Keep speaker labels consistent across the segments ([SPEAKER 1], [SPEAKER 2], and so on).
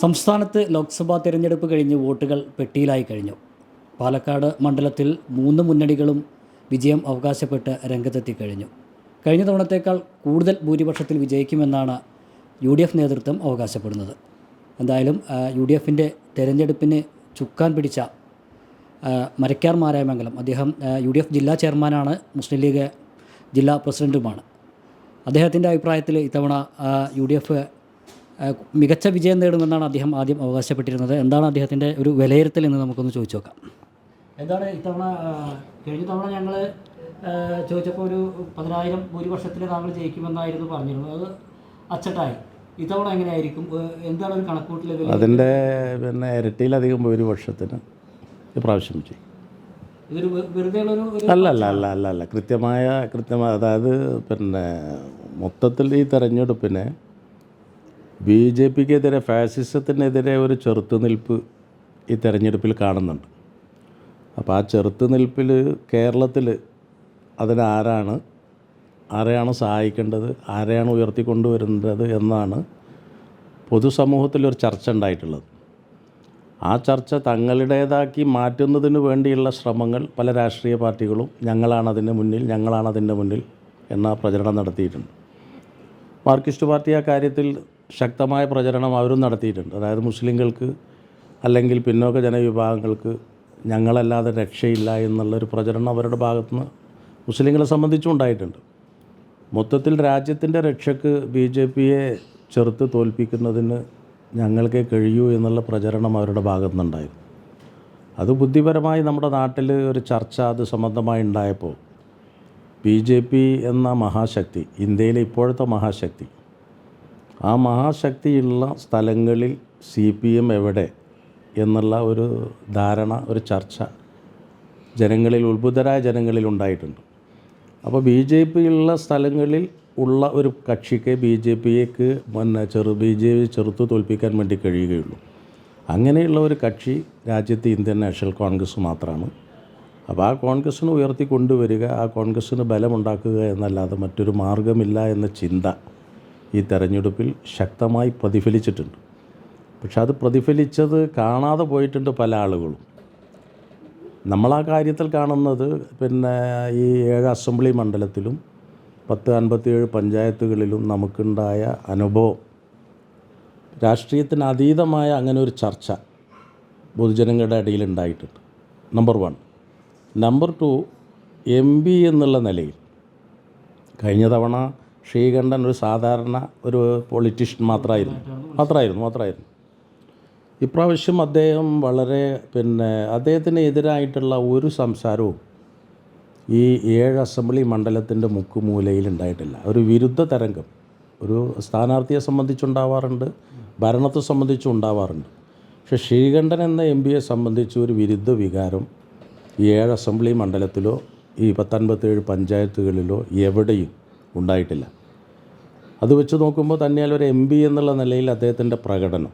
[SPEAKER 1] സംസ്ഥാനത്ത് ലോക്സഭാ തിരഞ്ഞെടുപ്പ് കഴിഞ്ഞ് വോട്ടുകൾ പെട്ടിയിലായി കഴിഞ്ഞു. പാലക്കാട് മണ്ഡലത്തിൽ മൂന്ന് മുന്നണികളും വിജയം അവകാശപ്പെട്ട് രംഗത്തെത്തി കഴിഞ്ഞു. കഴിഞ്ഞ തവണത്തേക്കാൾ കൂടുതൽ ഭൂരിപക്ഷത്തിൽ വിജയിക്കുമെന്നാണ് യു ഡി എഫ് നേതൃത്വം അവകാശപ്പെടുന്നത്. എന്തായാലും യു ഡി എഫിന്റെ തെരഞ്ഞെടുപ്പിന് ചുക്കാൻ പിടിച്ച മരക്കാർ മാരായമംഗലം അദ്ദേഹം യു ഡി എഫ് ജില്ലാ ചെയർമാനാണ് മുസ്ലിം ലീഗ് ജില്ലാ പ്രസിഡന്റുമാണ് അദ്ദേഹത്തിന്റെ അഭിപ്രായത്തിൽ ഇത്തവണ യു ഡി എഫ് മികച്ച വിജയം നേടുമെന്നാണ് അദ്ദേഹം ആദ്യം അവകാശപ്പെട്ടിരുന്നത്. എന്താണ് അദ്ദേഹത്തിന്റെ ഒരു വിലയിരുത്തൽ എന്ന് നമുക്കൊന്ന് ചോദിച്ചു നോക്കാം. എന്താണ് ഇത്തവണ കഴിഞ്ഞ തവണ ഞങ്ങൾ ചോദിച്ചപ്പോൾ ഒരു പതിനായിരം ഭൂരിപക്ഷത്തിൽ താങ്കൾ ജയിക്കുമെന്നായിരുന്നു പറഞ്ഞിരുന്നത്. അത് അച്ചട്ടായി. ഇത്തവണ എങ്ങനെയായിരിക്കും? എന്താണ് ഒരു കണക്കൂട്ടിൽ
[SPEAKER 2] അതിന്റെ പിന്നെ ഇരട്ടിയിലധികം ഭൂരിപക്ഷത്തിന് ഇപ്രാവശ്യം ചെയ്യും അല്ല അല്ല അല്ല അല്ല അല്ല. കൃത്യമായ കൃത്യമായ അതായത് പിന്നെ മൊത്തത്തിൽ ഈ തെരഞ്ഞെടുപ്പിനെ ബി ജെ പിക്കെതിരെ ഫാസിസത്തിനെതിരെ ഒരു ചെറുത്തുനിൽപ്പ് ഈ തെരഞ്ഞെടുപ്പിൽ കാണുന്നുണ്ട്. അപ്പോൾ ആ ചെറുത്തുനിൽപ്പിൽ കേരളത്തിൽ അതിനാരാണ് ആരെയാണ് സഹായിക്കേണ്ടത് ആരെയാണ് ഉയർത്തിക്കൊണ്ടുവരേണ്ടത് എന്നാണ് പൊതുസമൂഹത്തിൽ ഒരു ചർച്ച ഉണ്ടായിട്ടുള്ളത്. ആ ചർച്ച തങ്ങളുടേതാക്കി മാറ്റുന്നതിന് വേണ്ടിയുള്ള ശ്രമങ്ങൾ പല രാഷ്ട്രീയ പാർട്ടികളും ഞങ്ങളാണ് അതിന്റെ മുന്നിൽ ഞങ്ങളാണ് അതിന്റെ മുന്നിൽ എന്ന പ്രചരണം നടത്തിയിട്ടുണ്ട്. മാർക്സിസ്റ്റ് പാർട്ടി ആ കാര്യത്തിൽ ശക്തമായ പ്രചരണം അവരും നടത്തിയിട്ടുണ്ട്. അതായത് മുസ്ലിങ്ങൾക്ക് അല്ലെങ്കിൽ പിന്നോക്ക ജനവിഭാഗങ്ങൾക്ക് ഞങ്ങളല്ലാതെ രക്ഷയില്ല എന്നുള്ളൊരു പ്രചരണം അവരുടെ ഭാഗത്തുനിന്ന് മുസ്ലിങ്ങളെ സംബന്ധിച്ചും ഉണ്ടായിട്ടുണ്ട്. മൊത്തത്തിൽ രാജ്യത്തിന്റെ രക്ഷക്ക് ബി ജെ പിയെ ചെറുത്ത് തോൽപ്പിക്കുന്നതിന് ഞങ്ങൾക്കേ കഴിയൂ എന്നുള്ള പ്രചരണം അവരുടെ ഭാഗത്തുനിന്നുണ്ടായിരുന്നു. അത് ബുദ്ധിപരമായി നമ്മുടെ നാട്ടിൽ ഒരു ചർച്ച അത് സംബന്ധമായി ഉണ്ടായപ്പോൾ ബി ജെ പി എന്ന മഹാശക്തി ഇന്ത്യയിലെ ഇപ്പോഴത്തെ മഹാശക്തി ആ മഹാശക്തിയുള്ള സ്ഥലങ്ങളിൽ സി പി എം എവിടെ എന്നുള്ള ഒരു ധാരണ ഒരു ചർച്ച ജനങ്ങളിൽ ഉത്ഭുതരായ ജനങ്ങളിൽ ഉണ്ടായിട്ടുണ്ട്. അപ്പോൾ ബി ജെ പി ഉള്ള സ്ഥലങ്ങളിൽ ഉള്ള ഒരു കക്ഷിക്ക് ബി ജെ പിയേക്ക് പിന്നെ ചെറു ബി ജെ പി ചെറുത്ത് തോൽപ്പിക്കാൻ വേണ്ടി കഴിയുകയുള്ളൂ. അങ്ങനെയുള്ള ഒരു കക്ഷി രാജ്യത്ത് ഇന്ത്യൻ നാഷണൽ കോൺഗ്രസ് മാത്രമാണ്. അപ്പോൾ ആ കോൺഗ്രസ്സിനെ ഉയർത്തി കൊണ്ടുവരിക ആ കോൺഗ്രസ്സിന് ബലമുണ്ടാക്കുക എന്നല്ലാതെ മറ്റൊരു മാർഗമില്ല എന്ന ചിന്ത ഈ തെരഞ്ഞെടുപ്പിൽ ശക്തമായി പ്രതിഫലിച്ചിട്ടുണ്ട്. പക്ഷെ അത് പ്രതിഫലിച്ചത് കാണാതെ പോയിട്ടുണ്ട് പല ആളുകളും. നമ്മൾ ആ കാര്യത്തിൽ കാണുന്നത് പിന്നെ ഈ ഏഴ് അസംബ്ലി മണ്ഡലത്തിലും പത്ത് അൻപത്തിയേഴ് പഞ്ചായത്തുകളിലും നമുക്കുണ്ടായ അനുഭവം. രാഷ്ട്രീയത്തിന് അതീതമായ അങ്ങനെ ഒരു ചർച്ച പൊതുജനങ്ങളുടെ ഇടയിൽ ഉണ്ടായിട്ടുണ്ട്. Number one number two M P എന്നുള്ള നിലയിൽ കഴിഞ്ഞ തവണ ശ്രീകണ്ഠൻ ഒരു സാധാരണ ഒരു പൊളിറ്റീഷ്യൻ മാത്രമായിരുന്നു മാത്രമായിരുന്നു മാത്രമായിരുന്നു ഇപ്രാവശ്യം അദ്ദേഹം വളരെ പിന്നെ അദ്ദേഹത്തിന് എതിരായിട്ടുള്ള ഒരു സംസാരവും ഈ ഏഴ് അസംബ്ലി മണ്ഡലത്തിന്റെ മുക്കുമൂലയിൽ ഉണ്ടായിട്ടില്ല. ഒരു വിരുദ്ധ തരംഗം. ഒരു സ്ഥാനാർത്ഥിയെ സംബന്ധിച്ചുണ്ടാവാറുണ്ട് ഭരണത്തെ സംബന്ധിച്ചും ഉണ്ടാവാറുണ്ട് പക്ഷേ ശ്രീകണ്ഠൻ എന്ന എം പിയെ സംബന്ധിച്ച് ഒരു വിരുദ്ധ വികാരം ഈ ഏഴ് അസംബ്ലി മണ്ഡലത്തിലോ ഈ പത്തൊൻപത്തേഴ് പഞ്ചായത്തുകളിലോ എവിടെയും ഉണ്ടായിട്ടില്ല. അത് വെച്ച് നോക്കുമ്പോൾ തന്നെയാൽ ഒരു എം പി എന്നുള്ള നിലയിൽ അദ്ദേഹത്തിന്റെ പ്രകടനം.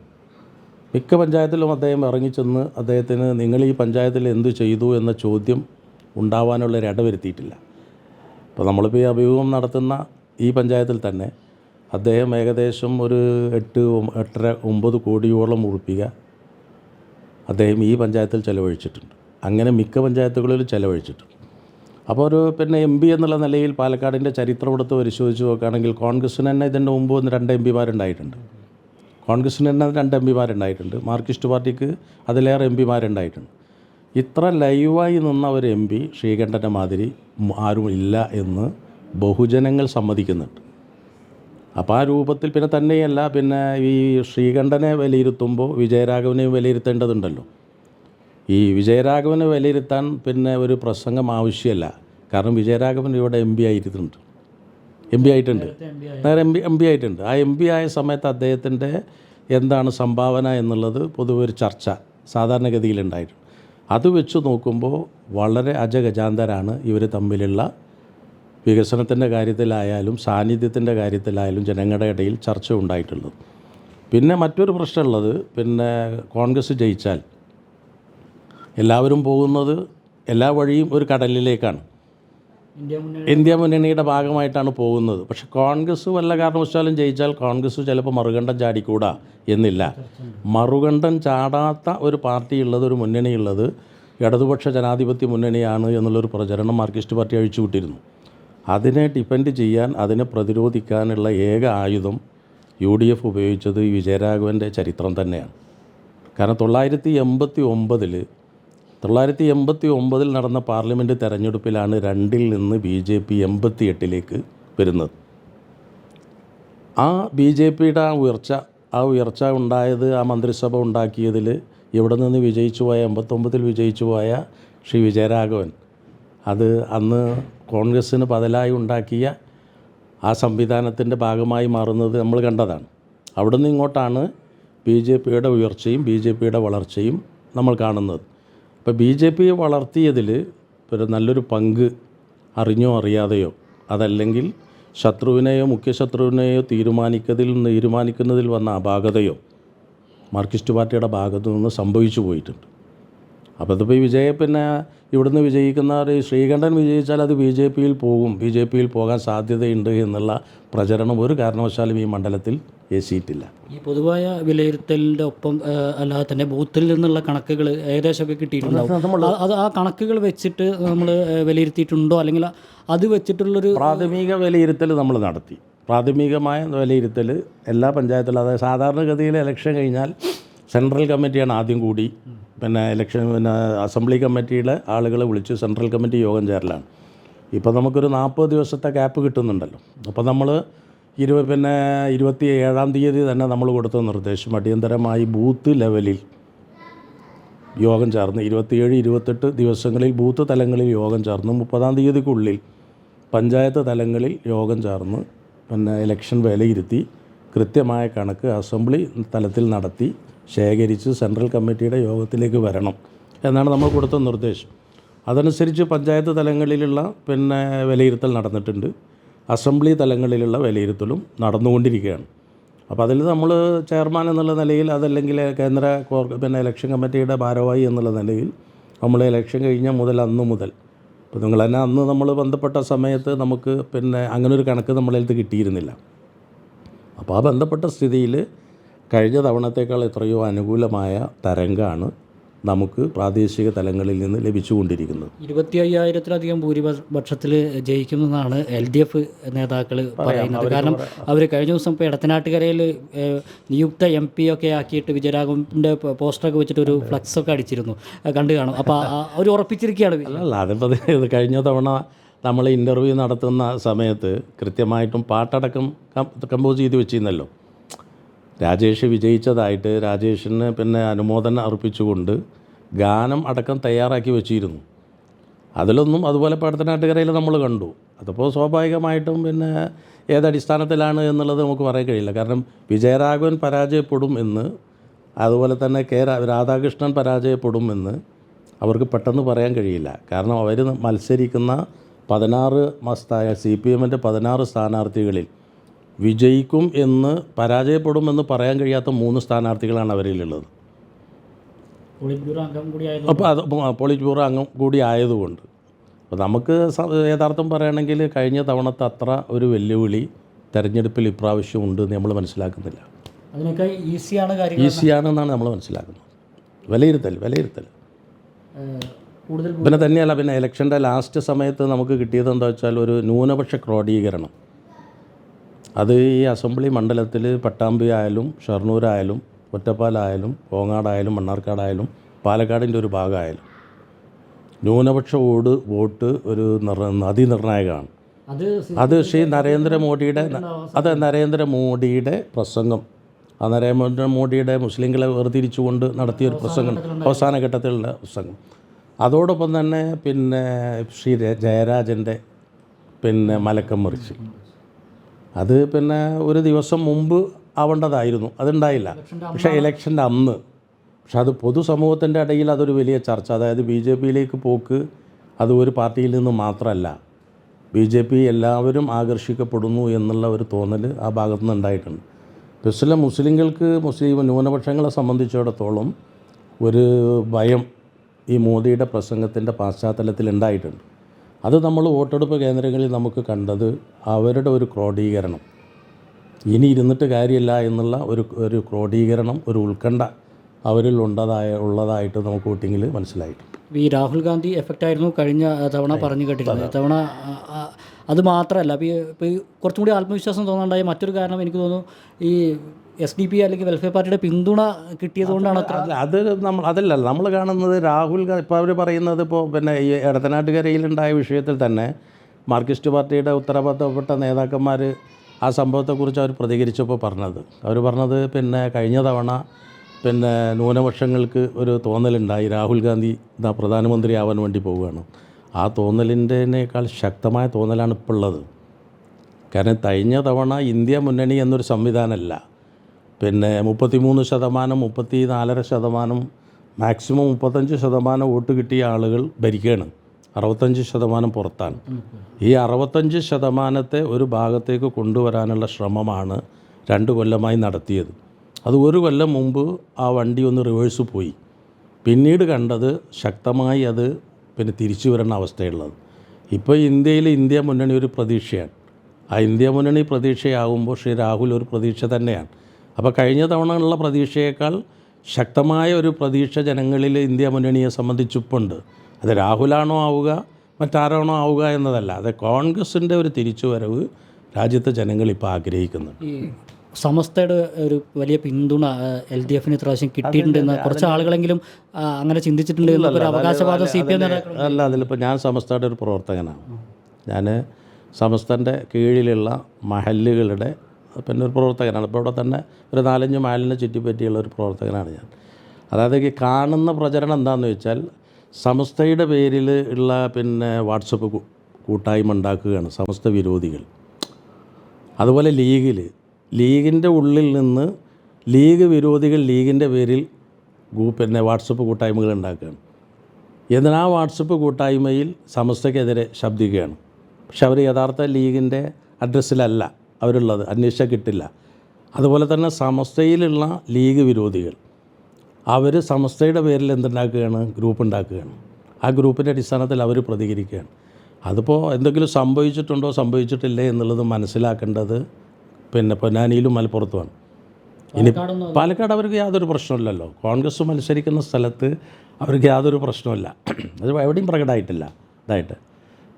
[SPEAKER 2] മിക്ക പഞ്ചായത്തിലും അദ്ദേഹം ഇറങ്ങിച്ചെന്ന് അദ്ദേഹത്തിന് നിങ്ങൾ ഈ പഞ്ചായത്തിൽ എന്തു ചെയ്തു? എന്ന ചോദ്യം ഉണ്ടാവാനുള്ള ഒരു ഇടവരുത്തിയിട്ടില്ല. ഇപ്പോൾ നമ്മളിപ്പോൾ ഈ അഭിമുഖം നടത്തുന്ന ഈ പഞ്ചായത്തിൽ തന്നെ അദ്ദേഹം ഏകദേശം ഒരു എട്ട് എട്ടര ഒമ്പത് കോടിയോളം ഉറപ്പിക അദ്ദേഹം ഈ പഞ്ചായത്തിൽ ചിലവഴിച്ചിട്ടുണ്ട്. അങ്ങനെ മിക്ക പഞ്ചായത്തുകളിലും ചെലവഴിച്ചിട്ടുണ്ട്. അപ്പോൾ ഒരു പിന്നെ എം പി എന്നുള്ള നിലയിൽ പാലക്കാടിന്റെ ചരിത്രം എടുത്ത് പരിശോധിച്ച് നോക്കുകയാണെങ്കിൽ കോൺഗ്രസ്സിന് തന്നെ ഇതിന്റെ മുമ്പ് ഒന്ന് രണ്ട് എം പിമാരുണ്ടായിട്ടുണ്ട് കോൺഗ്രസ്സിന് തന്നെ രണ്ട് എം പിമാരുണ്ടായിട്ടുണ്ട് മാർക്സിസ്റ്റ് പാർട്ടിക്ക് അതിലേറെ എം പിമാരുണ്ടായിട്ടുണ്ട് ഇത്ര ലൈവായി നിന്ന ഒരു എം പി ശ്രീകണ്ഠന്റെ മാതിരി മ- ആരും ഇല്ല എന്ന് ബഹുജനങ്ങൾ സമ്മതിക്കുന്നുണ്ട്. അപ്പോൾ ആ രൂപത്തിൽ പിന്നെ തന്നെയല്ല പിന്നെ ഈ ശ്രീകണ്ഠനെ വിലയിരുത്തുമ്പോൾ വിജയരാഘവനെയും വിലയിരുത്തേണ്ടതുണ്ടല്ലോ. ഈ വിജയരാഘവനെ വിലയിരുത്താൻ പിന്നെ ഒരു പ്രസംഗം ആവശ്യമല്ല. കാരണം വിജയരാഘവൻ ഇവിടെ എം പി ആയിട്ടുണ്ട്. എം പി ആയിട്ടുണ്ട്. നേരെ എം പി എം പി ആയിട്ടുണ്ട്. ആ എം പി ആയ സമയത്ത് അദ്ദേഹത്തിന്റെ എന്താണ് സംഭാവന എന്നുള്ളത് പൊതുവെ ഒരു ചർച്ച സാധാരണഗതിയിൽ ഉണ്ടായിട്ടുണ്ട് അത് വെച്ച് നോക്കുമ്പോൾ വളരെ അജഗജാന്തരാണ് ഇവർ തമ്മിലുള്ള വികസനത്തിന്റെ കാര്യത്തിലായാലും സാന്നിധ്യത്തിന്റെ കാര്യത്തിലായാലും ജനങ്ങളുടെ ഇടയിൽ ചർച്ച ഉണ്ടായിട്ടുള്ളത്. പിന്നെ മറ്റൊരു പ്രശ്നമുള്ളത് പിന്നെ കോൺഗ്രസ് ജയിച്ചാൽ എല്ലാവരും പോകുന്നത് എല്ലാ വഴിയും ഒരു കടലിലേക്കാണ്.
[SPEAKER 1] ഇന്ത്യ
[SPEAKER 2] മുന്നണിയുടെ ഭാഗമായിട്ടാണ് പോകുന്നത്. പക്ഷെ കോൺഗ്രസ് വല്ല കാരണവശാലും ജയിച്ചാൽ കോൺഗ്രസ് ചിലപ്പോൾ മറുകണ്ഠം ചാടിക്കൂടാ എന്നില്ല. മറുകണ്ഠം ചാടാത്ത ഒരു പാർട്ടി ഉള്ളത് ഒരു മുന്നണിയുള്ളത് ഇടതുപക്ഷ ജനാധിപത്യ മുന്നണിയാണ് എന്നുള്ളൊരു പ്രചരണം മാർക്സിസ്റ്റ് പാർട്ടി അഴിച്ചുവിട്ടിരുന്നു. അതിനെ ഡിപ്പെൻഡ് ചെയ്യാൻ അതിനെ പ്രതിരോധിക്കാനുള്ള ഏക ആയുധം യു ഡി എഫ് ഉപയോഗിച്ചത് വിജയരാഘവന്റെ ചരിത്രം തന്നെയാണ്. കാരണം തൊള്ളായിരത്തി എൺപത്തി ഒമ്പതിൽ തൊള്ളായിരത്തി എൺപത്തി ഒമ്പതിൽ നടന്ന പാർലമെന്റ് തെരഞ്ഞെടുപ്പിലാണ് രണ്ടിൽ നിന്ന് ബി ജെ പി എൺപത്തി എട്ടിലേക്ക് വരുന്നത്. ആ ബി ജെ പിയുടെ ആ ഉയർച്ച ആ ഉയർച്ച ഉണ്ടായത് ആ മന്ത്രിസഭ ഉണ്ടാക്കിയതിൽ ഇവിടെ നിന്ന് വിജയിച്ചു പോയ എൺപത്തൊമ്പതിൽ വിജയിച്ചു പോയ ശ്രീ വിജയരാഘവൻ. അത് അന്ന് കോൺഗ്രസ്സിന് ബദലായി ഉണ്ടാക്കിയ ആ സംവിധാനത്തിന്റെ ഭാഗമായി മാറുന്നത് നമ്മൾ കണ്ടതാണ്. അവിടെ നിന്ന് ഇങ്ങോട്ടാണ് ബി ജെ പിയുടെ ഉയർച്ചയും ബി ജെ പിയുടെ വളർച്ചയും നമ്മൾ കാണുന്നത്. അപ്പോൾ ബി ജെ പിയെ വളർത്തിയതിൽ ഒരു നല്ലൊരു പങ്ക് അറിഞ്ഞോ അറിയാതെയോ അതല്ലെങ്കിൽ ശത്രുവിനെയോ മുഖ്യശത്രുവിനെയോ തീരുമാനിക്കതിൽ തീരുമാനിക്കുന്നതിൽ വന്ന അപാകതയോ മാർക്സിസ്റ്റ് പാർട്ടിയുടെ ഭാഗത്തു നിന്ന് സംഭവിച്ചു പോയിട്ടുണ്ട്. അപ്പോൾ ഇതിപ്പോൾ ഈ വിജയ പിന്നെ ഇവിടുന്ന് വിജയിക്കുന്ന ഒരു ശ്രീകണ്ഠൻ വിജയിച്ചാൽ അത് ബി ജെ പിയിൽ പോകും ബി ജെ പിയിൽ പോകാൻ സാധ്യതയുണ്ട് എന്നുള്ള പ്രചരണം ഒരു കാരണവശാലും ഈ മണ്ഡലത്തിൽ എസിയിട്ടില്ല
[SPEAKER 1] ഈ പൊതുവായ വിലയിരുത്തലിന്റെ ഒപ്പം അല്ലാതെ തന്നെ ബൂത്തിൽ നിന്നുള്ള കണക്കുകൾ ഏകദേശമൊക്കെ കിട്ടിയിട്ടുണ്ടാവും. ആ- അത് ആ കണക്കുകൾ വെച്ചിട്ട് നമ്മൾ വിലയിരുത്തിയിട്ടുണ്ടോ? അല്ലെങ്കിൽ അത് വെച്ചിട്ടുള്ളൊരു
[SPEAKER 2] പ്രാഥമിക വിലയിരുത്തൽ നമ്മൾ നടത്തി. പ്രാഥമികമായ വിലയിരുത്തൽ എല്ലാ പഞ്ചായത്തിലും അതായത് സാധാരണഗതിയിൽ ഇലക്ഷൻ കഴിഞ്ഞാൽ സെൻട്രൽ കമ്മിറ്റിയാണ് ആദ്യം കൂടി. പിന്നെ ഇലക്ഷൻ പിന്നെ അസംബ്ലി കമ്മിറ്റിയുടെ ആളുകളെ വിളിച്ച് സെൻട്രൽ കമ്മിറ്റി യോഗം ചേരലാണ്. ഇപ്പോൾ നമുക്കൊരു നാൽപ്പത് ദിവസത്തെ ഗ്യാപ്പ് കിട്ടുന്നുണ്ടല്ലോ. അപ്പോൾ നമ്മൾ ഇരുപ പിന്നെ ഇരുപത്തി ഏഴാം തീയതി തന്നെ നമ്മൾ കൊടുത്ത നിർദ്ദേശം. അടിയന്തരമായി ബൂത്ത് ലെവലിൽ യോഗം ചേർന്ന് ഇരുപത്തിയേഴ് ഇരുപത്തെട്ട് ദിവസങ്ങളിൽ ബൂത്ത് തലങ്ങളിൽ യോഗം ചേർന്ന് മുപ്പതാം തീയതിക്കുള്ളിൽ പഞ്ചായത്ത് തലങ്ങളിൽ യോഗം ചേർന്ന് പിന്നെ ഇലക്ഷൻ വിലയിരുത്തി കൃത്യമായ കണക്ക് അസംബ്ലി തലത്തിൽ നടത്തി ശേഖരിച്ച് സെൻട്രൽ കമ്മിറ്റിയുടെ യോഗത്തിലേക്ക് വരണം എന്നാണ് നമ്മൾ കൊടുത്ത നിർദ്ദേശം. അതനുസരിച്ച് പഞ്ചായത്ത് തലങ്ങളിലുള്ള പിന്നെ വിലയിരുത്തൽ നടന്നിട്ടുണ്ട്. അസംബ്ലി തലങ്ങളിലുള്ള വിലയിരുത്തലും നടന്നുകൊണ്ടിരിക്കുകയാണ്. അപ്പോൾ അതിൽ നമ്മൾ ചെയർമാൻ എന്നുള്ള നിലയിൽ അതല്ലെങ്കിൽ കേന്ദ്ര പിന്നെ ഇലക്ഷൻ കമ്മിറ്റിയുടെ ഭാരവാഹി എന്നുള്ള നിലയിൽ നമ്മൾ ഇലക്ഷൻ കഴിഞ്ഞ മുതൽ അന്ന് മുതൽ. ഇപ്പോൾ നിങ്ങൾ തന്നെ അന്ന് നമ്മൾ ബന്ധപ്പെട്ട സമയത്ത് നമുക്ക് പിന്നെ അങ്ങനെ ഒരു കണക്ക് നമ്മളെടുത്ത് കിട്ടിയിരുന്നില്ല. അപ്പോൾ ആ ബന്ധപ്പെട്ട സ്ഥിതിയിൽ കഴിഞ്ഞ തവണത്തേക്കാൾ എത്രയോ അനുകൂലമായ തരംഗമാണ് നമുക്ക് പ്രാദേശിക തലങ്ങളിൽ നിന്ന് ലഭിച്ചുകൊണ്ടിരിക്കുന്നത്.
[SPEAKER 1] ഇരുപത്തി അയ്യായിരത്തിലധികം ഭൂരിപക്ഷത്തിൽ ജയിക്കുന്നതാണ് എൽ ഡി എഫ് നേതാക്കൾ പറയുന്നത്. കാരണം അവർ കഴിഞ്ഞ ദിവസം ഇപ്പോൾ ഇടത്തനാട്ടുകരയിൽ നിയുക്ത എം പി ഒക്കെ ആക്കിയിട്ട് വിജയരാഘവന്റെ പോസ്റ്ററൊക്കെ വെച്ചിട്ട് ഒരു ഫ്ലക്സ് ഒക്കെ അടിച്ചിരുന്നു. കണ്ടു കാണും. അപ്പോൾ അവർ ഉറപ്പിച്ചിരിക്കുകയാണ്.
[SPEAKER 2] അല്ല അതിപ്പോൾ കഴിഞ്ഞ തവണ നമ്മൾ ഇന്റർവ്യൂ നടത്തുന്ന സമയത്ത് കൃത്യമായിട്ടും പാട്ടടക്കം കമ്പോസ് ചെയ്ത് വെച്ചിരുന്നല്ലോ. രാജേഷ് വിജയിച്ചതായിട്ട് രാജേഷിന് പിന്നെ അനുമോദനം അർപ്പിച്ചുകൊണ്ട് ഗാനം അടക്കം തയ്യാറാക്കി വെച്ചിരുന്നു. അതിലൊന്നും അതുപോലെ പടത്തനാട്ടുകരയിൽ നമ്മൾ കണ്ടു. അതിപ്പോൾ സ്വാഭാവികമായിട്ടും പിന്നെ ഏതടിസ്ഥാനത്തിലാണ് എന്നുള്ളത് നമുക്ക് പറയാൻ കഴിയില്ല. കാരണം വിജയരാഘവൻ പരാജയപ്പെടും എന്ന് അതുപോലെ തന്നെ കെ രാധാകൃഷ്ണൻ പരാജയപ്പെടും എന്ന് അവർക്ക് പെട്ടെന്ന് പറയാൻ കഴിയില്ല. കാരണം അവർ മത്സരിക്കുന്ന പതിനാറ് മസ്തായ സി പി എമ്മിന്റെ പതിനാറ് സ്ഥാനാർത്ഥികളിൽ വിജയിക്കും എന്ന് പരാജയപ്പെടുമെന്ന് പറയാൻ കഴിയാത്ത മൂന്ന് സ്ഥാനാർത്ഥികളാണ് അവരിലുള്ളത്. അപ്പോൾ അത് പോളിറ്റ് ബ്യൂറോ അംഗം കൂടി ആയതുകൊണ്ട്. അപ്പോൾ നമുക്ക് യഥാർത്ഥം പറയുകയാണെങ്കിൽ കഴിഞ്ഞ തവണത്തെ അത്ര ഒരു വെല്ലുവിളി തെരഞ്ഞെടുപ്പിൽ ഇപ്രാവശ്യം ഉണ്ട് എന്ന് നമ്മൾ മനസ്സിലാക്കുന്നില്ല.
[SPEAKER 1] അതിനൊക്കെ ഈസിയാണ് കാര്യം
[SPEAKER 2] ഈസിയാണെന്നാണ് നമ്മൾ മനസ്സിലാക്കുന്നത്. വിലയിരുത്തൽ വിലയിരുത്തൽ.
[SPEAKER 1] കൂടുതൽ
[SPEAKER 2] പിന്നെ തന്നെയല്ല പിന്നെ ഇലക്ഷന്റെ ലാസ്റ്റ് സമയത്ത് നമുക്ക് കിട്ടിയത് എന്താ വെച്ചാൽ ഒരു ന്യൂനപക്ഷ ക്രോഡീകരണം. അത് ഈ അസംബ്ലി മണ്ഡലത്തിൽ പട്ടാമ്പി ആയാലും ഷൊർണൂരായാലും ഒറ്റപ്പാലായാലും കോങ്ങാടായാലും മണ്ണാർക്കാടായാലും പാലക്കാടിന്റെ ഒരു ഭാഗമായാലും ന്യൂനപക്ഷ വോട്ട് വോട്ട് ഒരു നിർ അതിനിർണായകമാണ്.
[SPEAKER 1] അത്
[SPEAKER 2] ശ്രീ നരേന്ദ്രമോദിയുടെ അത് നരേന്ദ്രമോദിയുടെ പ്രസംഗം. ആ നരേന്ദ്രമോദിയുടെ മുസ്ലിങ്ങളെ വേർതിരിച്ചുകൊണ്ട് നടത്തിയൊരു പ്രസംഗം അവസാന ഘട്ടത്തിലുള്ള പ്രസംഗം. അതോടൊപ്പം തന്നെ പിന്നെ ശ്രീ ജയരാജന്റെ പിന്നെ മലക്കം മറിച്ച്. അത് പിന്നെ ഒരു ദിവസം മുമ്പ് ആവേണ്ടതായിരുന്നു. അതുണ്ടായില്ല. പക്ഷേ ഇലക്ഷന്റെ അന്ന്. പക്ഷെ അത് പൊതുസമൂഹത്തിന്റെ ഇടയിൽ അതൊരു വലിയ ചർച്ച. അതായത് ബി ജെ പിയിലേക്ക് പോക്ക് അത് ഒരു പാർട്ടിയിൽ നിന്ന് മാത്രമല്ല. ബി ജെ പി എല്ലാവരും ആകർഷിക്കപ്പെടുന്നു എന്നുള്ള ഒരു തോന്നൽ ആ ഭാഗത്തു നിന്ന് ഉണ്ടായിട്ടുണ്ട്. സ്പെഷ്യലി മുസ്ലിങ്ങൾക്ക് മുസ്ലിം ന്യൂനപക്ഷങ്ങളെ സംബന്ധിച്ചിടത്തോളം ഒരു ഭയം ഈ മോദിയുടെ പ്രസംഗത്തിന്റെ പശ്ചാത്തലത്തിൽ ഉണ്ടായിട്ടുണ്ട്. അത് നമ്മൾ വോട്ടെടുപ്പ് കേന്ദ്രങ്ങളിൽ നമുക്ക് കണ്ടത് അവരുടെ ഒരു ക്രോഡീകരണം. ഇനി ഇരുന്നിട്ട് കാര്യമില്ല എന്നുള്ള ഒരു ഒരു ക്രോഡീകരണം ഒരു ഉത്കണ്ഠ അവരിൽ ഉണ്ടതായ ഉള്ളതായിട്ട് നമുക്ക് വോട്ടിങ്ങിൽ മനസ്സിലായിട്ടുണ്ട്
[SPEAKER 1] ഈ രാഹുൽ ഗാന്ധി എഫക്റ്റ് ആയിരുന്നു കഴിഞ്ഞ തവണ പറഞ്ഞു കേട്ടിരുന്നത്. ആ, ആ, അത് മാത്രമല്ല. അപ്പോൾ കുറച്ചും കൂടി ആത്മവിശ്വാസം തോന്നാണ്ടായ മറ്റൊരു കാരണം എനിക്ക് തോന്നുന്നു ഈ എസ് ഡി പി അല്ലെങ്കിൽ വെൽഫെയർ പാർട്ടിയുടെ പിന്തുണ കിട്ടിയതുകൊണ്ടാണ്
[SPEAKER 2] അത് നമ്മൾ അതല്ല നമ്മൾ കാണുന്നത് രാഹുൽ ഇപ്പോൾ അവർ പറയുന്നത് ഇപ്പോൾ പിന്നെ ഈ ഇടത്തനാട്ടുകരയിലുണ്ടായ വിഷയത്തിൽ തന്നെ മാർക്സിസ്റ്റ് പാർട്ടിയുടെ ഉത്തരവാദിത്തപ്പെട്ട നേതാക്കന്മാർ ആ സംഭവത്തെക്കുറിച്ച് അവർ പ്രതികരിച്ചപ്പോൾ പറഞ്ഞത്. അവർ പറഞ്ഞത് പിന്നെ കഴിഞ്ഞ തവണ പിന്നെ ന്യൂനപക്ഷങ്ങൾക്ക് ഒരു തോന്നലുണ്ടായി. രാഹുൽ ഗാന്ധി ഇതാ പ്രധാനമന്ത്രിയാവാൻ വേണ്ടി പോവുകയാണ്. ആ തോന്നലിന്റെനേക്കാൾ ശക്തമായ തോന്നലാണ് ഇപ്പോൾ ഉള്ളത്. കാരണം കഴിഞ്ഞ തവണ ഇന്ത്യ മുന്നണി എന്നൊരു സംവിധാനമല്ല. പിന്നെ മുപ്പത്തിമൂന്ന് ശതമാനം മുപ്പത്തി നാലര ശതമാനം മാക്സിമം മുപ്പത്തഞ്ച് ശതമാനം വോട്ട് കിട്ടിയ ആളുകൾ ഭരിക്കുകയാണ് അറുപത്തഞ്ച് ശതമാനം പുറത്താണ്. ഈ അറുപത്തഞ്ച് ശതമാനത്തെ ഒരു ഭാഗത്തേക്ക് കൊണ്ടുവരാനുള്ള ശ്രമമാണ് രണ്ട് കൊല്ലമായി നടത്തിയത്. അത് ഒരു കൊല്ലം മുമ്പ് ആ വണ്ടി ഒന്ന് റിവേഴ്സ് പോയി. പിന്നീട് കണ്ടത് ശക്തമായി അത് പിന്നെ തിരിച്ചു വരുന്ന അവസ്ഥയുള്ളത്. ഇപ്പോൾ ഇന്ത്യയിൽ ഇന്ത്യ മുന്നണി ഒരു പ്രതീക്ഷയാണ്. ആ ഇന്ത്യ മുന്നണി പ്രതീക്ഷയാകുമ്പോൾ ശ്രീ രാഹുൽ ഒരു പ്രതീക്ഷ തന്നെയാണ്. അപ്പോൾ കഴിഞ്ഞ തവണയുള്ള പ്രതീക്ഷയേക്കാൾ ശക്തമായ ഒരു പ്രതീക്ഷ ജനങ്ങളിൽ ഇന്ത്യ മുന്നണിയെ സംബന്ധിച്ചിപ്പുണ്ട്. അത് രാഹുലാണോ ആവുക മറ്റാരാണോ ആവുക എന്നതല്ല. അത് കോൺഗ്രസിന്റെ ഒരു തിരിച്ചുവരവ് രാജ്യത്തെ ജനങ്ങൾ ഇപ്പോൾ ആഗ്രഹിക്കുന്നുണ്ട്.
[SPEAKER 1] ഈ സമസ്തയുടെ ഒരു വലിയ പിന്തുണ എൽ ഡി എഫിന് ഇപ്രാവശ്യം കിട്ടിയിട്ടുണ്ടെന്ന് കുറച്ച് ആളുകളെങ്കിലും അങ്ങനെ ചിന്തിച്ചിട്ടുണ്ട് എന്നൊരു ഒരു അവകാശവാദം സി പി എം
[SPEAKER 2] അല്ല അതിലിപ്പോൾ ഞാൻ സമസ്തയുടെ ഒരു പ്രവർത്തകനാണ്. ഞാൻ സമസ്തന്റെ കീഴിലുള്ള മഹല്ലുകളുടെ പിന്നെ ഒരു പ്രവർത്തകനാണ്. ഇപ്പോൾ ഇവിടെ തന്നെ ഒരു നാലഞ്ച് മാലിനെ ചുറ്റിപ്പറ്റിയുള്ള ഒരു പ്രവർത്തകനാണ് ഞാൻ. അതായത് ഈ കാണുന്ന പ്രചരണം എന്താണെന്ന് വെച്ചാൽ സമസ്തയുടെ പേരിൽ ഉള്ള പിന്നെ വാട്സപ്പ് കൂട്ടായ്മ ഉണ്ടാക്കുകയാണ് സമസ്ത വിരോധികൾ. അതുപോലെ ലീഗിൽ ലീഗിന്റെ ഉള്ളിൽ നിന്ന് ലീഗ് വിരോധികൾ ലീഗിന്റെ പേരിൽ പിന്നെ വാട്സപ്പ് കൂട്ടായ്മകൾ ഉണ്ടാക്കുകയാണ്. എന്നാൽ ആ വാട്സപ്പ് കൂട്ടായ്മയിൽ സമസ്തയ്ക്കെതിരെ ശബ്ദിക്കുകയാണ്. പക്ഷെ അവർ യഥാർത്ഥ ലീഗിന്റെ അഡ്രസ്സിലല്ല. അവരുള്ളത് അന്വേഷിച്ചാൽ കിട്ടില്ല. അതുപോലെ തന്നെ സമസ്തയിലുള്ള ലീഗ് വിരോധികൾ. അവർ സമസ്തയുടെ പേരിൽ എന്തുണ്ടാക്കുകയാണ്? ഗ്രൂപ്പ് ഉണ്ടാക്കുകയാണ്. ആ ഗ്രൂപ്പിന്റെ അടിസ്ഥാനത്തിൽ അവർ പ്രതികരിക്കുകയാണ്. അതിപ്പോൾ എന്തെങ്കിലും സംഭവിച്ചിട്ടുണ്ടോ? സംഭവിച്ചിട്ടില്ലേ എന്നുള്ളത് മനസ്സിലാക്കേണ്ടത് പിന്നെ പൊന്നാനിയിലും മലപ്പുറത്തുമാണ്. ഇനി പാലക്കാട് അവർക്ക് യാതൊരു പ്രശ്നമില്ലല്ലോ കോൺഗ്രസ് മത്സരിക്കുന്ന സ്ഥലത്ത് അവർക്ക് യാതൊരു പ്രശ്നമില്ല അത് എവിടെയും പ്രകടമായിട്ടില്ല. ഇതായിട്ട്.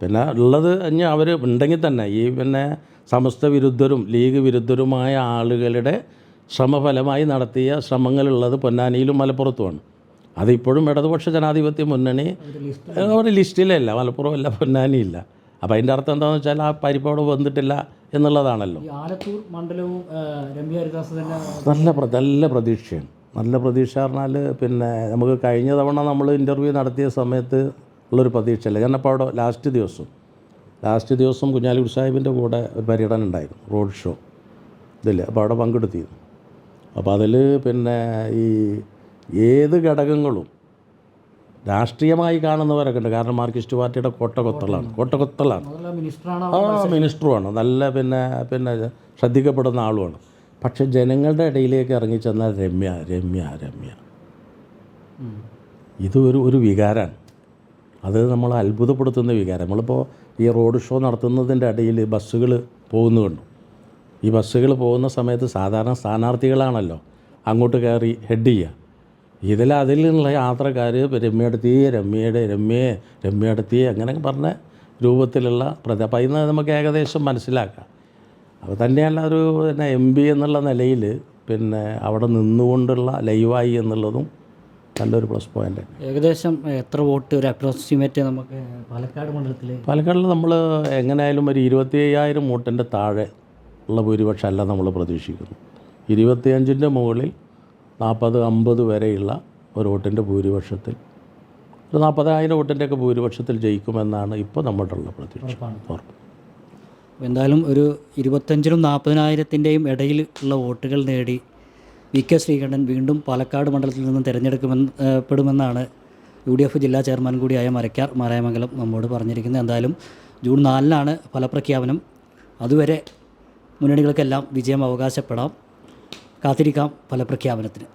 [SPEAKER 2] പിന്നെ ഉള്ളത് ഇനി അവർ ഉണ്ടെങ്കിൽ തന്നെ ഈ പിന്നെ സമസ്ത വിരുദ്ധരും ലീഗ് വിരുദ്ധരുമായ ആളുകളുടെ ശ്രമഫലമായി നടത്തിയ ശ്രമങ്ങളുള്ളത് പൊന്നാനിയിലും മലപ്പുറത്തുമാണ്. അതിപ്പോഴും ഇടതുപക്ഷ ജനാധിപത്യ മുന്നണി ഒരു ലിസ്റ്റിലല്ല മലപ്പുറമല്ല പൊന്നാനിയില്ല. അപ്പോൾ അതിന്റെ അർത്ഥം എന്താണെന്ന് വെച്ചാൽ ആ പരിപ്പ് അവിടെ വന്നിട്ടില്ല എന്നുള്ളതാണല്ലോ.
[SPEAKER 1] ആലത്തൂർ മണ്ഡലവും രമ്യ
[SPEAKER 2] നല്ല നല്ല പ്രതീക്ഷയാണ്. നല്ല പ്രതീക്ഷ പറഞ്ഞാൽ പിന്നെ നമുക്ക് കഴിഞ്ഞ തവണ നമ്മൾ ഇന്റർവ്യൂ നടത്തിയ സമയത്ത് ഉള്ളൊരു പ്രതീക്ഷയല്ല. കാരണം അപ്പോൾ അവിടെ ലാസ്റ്റ് ദിവസം ലാസ്റ്റ് ദിവസം കുഞ്ഞാലി സാഹിബിന്റെ കൂടെ ഒരു പര്യടനം ഉണ്ടായിരുന്നു റോഡ് ഷോ. ഇതിൽ അപ്പോൾ അവിടെ പങ്കെടുത്തിരുന്നു. അപ്പോൾ അതിൽ പിന്നെ ഈ ഏത് ഘടകങ്ങളും രാഷ്ട്രീയമായി കാണുന്നവരൊക്കെ ഉണ്ട്. കാരണം മാർക്സിസ്റ്റ് പാർട്ടിയുടെ കോട്ടകൊത്തളാണ്. കോട്ടകൊത്തളാണ്. ആ മിനിസ്റ്ററുമാണ്. നല്ല പിന്നെ പിന്നെ ശ്രദ്ധിക്കപ്പെടുന്ന ആളുമാണ്. പക്ഷെ ജനങ്ങളുടെ ഇടയിലേക്ക് ഇറങ്ങിച്ചെന്നാൽ രമ്യ രമ്യ രമ്യ. ഇത് ഒരു ഒരു വികാരമാണ്. അത് നമ്മൾ അത്ഭുതപ്പെടുത്തുന്ന വികാരം. നമ്മളിപ്പോൾ ഈ റോഡ് ഷോ നടത്തുന്നതിന്റെ ഇടയിൽ ബസ്സുകൾ പോകുന്നു കണ്ടു. ഈ ബസ്സുകൾ പോകുന്ന സമയത്ത് സാധാരണ സ്ഥാനാർത്ഥികളാണല്ലോ അങ്ങോട്ട് കയറി ഹെഡ് ചെയ്യുക. ഇതിൽ അതിൽ നിന്നുള്ള യാത്രക്കാർ രമ്യടുത്തി രമ്യയുടെ രമ്യയെ രമ്യടുത്തി അങ്ങനെ പറഞ്ഞ രൂപത്തിലുള്ള പ്രതി അപ്പം ഇന്ന് നമുക്ക് ഏകദേശം മനസ്സിലാക്കാം. അപ്പോൾ തന്നെയല്ല ഒരു പിന്നെ എം പി എന്നുള്ള നിലയിൽ പിന്നെ അവിടെ നിന്നുകൊണ്ടുള്ള ലൈവായി എന്നുള്ളതും നല്ലൊരു പ്ലസ് പോയിന്റ്.
[SPEAKER 1] ഏകദേശം എത്ര വോട്ട് ഒരു അപ്രോക്സിമേറ്റ് നമുക്ക് പാലക്കാട് മണ്ഡലത്തിൽ
[SPEAKER 2] പാലക്കാടിൽ നമ്മൾ എങ്ങനെയായാലും ഒരു ഇരുപത്തി അയ്യായിരം വോട്ടിന്റെ താഴെ ഉള്ള ഭൂരിപക്ഷം അല്ല നമ്മൾ പ്രതീക്ഷിക്കുന്നു. ഇരുപത്തിയഞ്ചിന്റെ മുകളിൽ നാൽപ്പത് അമ്പത് വരെയുള്ള ഒരു വോട്ടിന്റെ ഭൂരിപക്ഷത്തിൽ ഒരു നാൽപ്പതായിരം വോട്ടിന്റെയൊക്കെ ഭൂരിപക്ഷത്തിൽ ജയിക്കുമെന്നാണ് ഇപ്പോൾ നമ്മുടെ ഉള്ള പ്രതീക്ഷ ഉറപ്പ്.
[SPEAKER 1] എന്തായാലും ഒരു ഇരുപത്തഞ്ചിനും നാൽപ്പതിനായിരത്തിന്റെയും ഇടയിൽ ഉള്ള വോട്ടുകൾ നേടി വി കെ ശ്രീകണ്ഠൻ വീണ്ടും പാലക്കാട് മണ്ഡലത്തിൽ നിന്നും തിരഞ്ഞെടുക്കുമെന്ന് പെടുമെന്നാണ് യു ഡി എഫ് ജില്ലാ ചെയർമാൻ കൂടിയായ മരക്കാർ മാരായമംഗലം നമ്മോട് പറഞ്ഞിരിക്കുന്നത്. എന്തായാലും ജൂൺ നാലിനാണ് ഫലപ്രഖ്യാപനം. അതുവരെ മുന്നണികൾക്കെല്ലാം വിജയം അവകാശപ്പെടാം. കാത്തിരിക്കാം ഫലപ്രഖ്യാപനത്തിന്.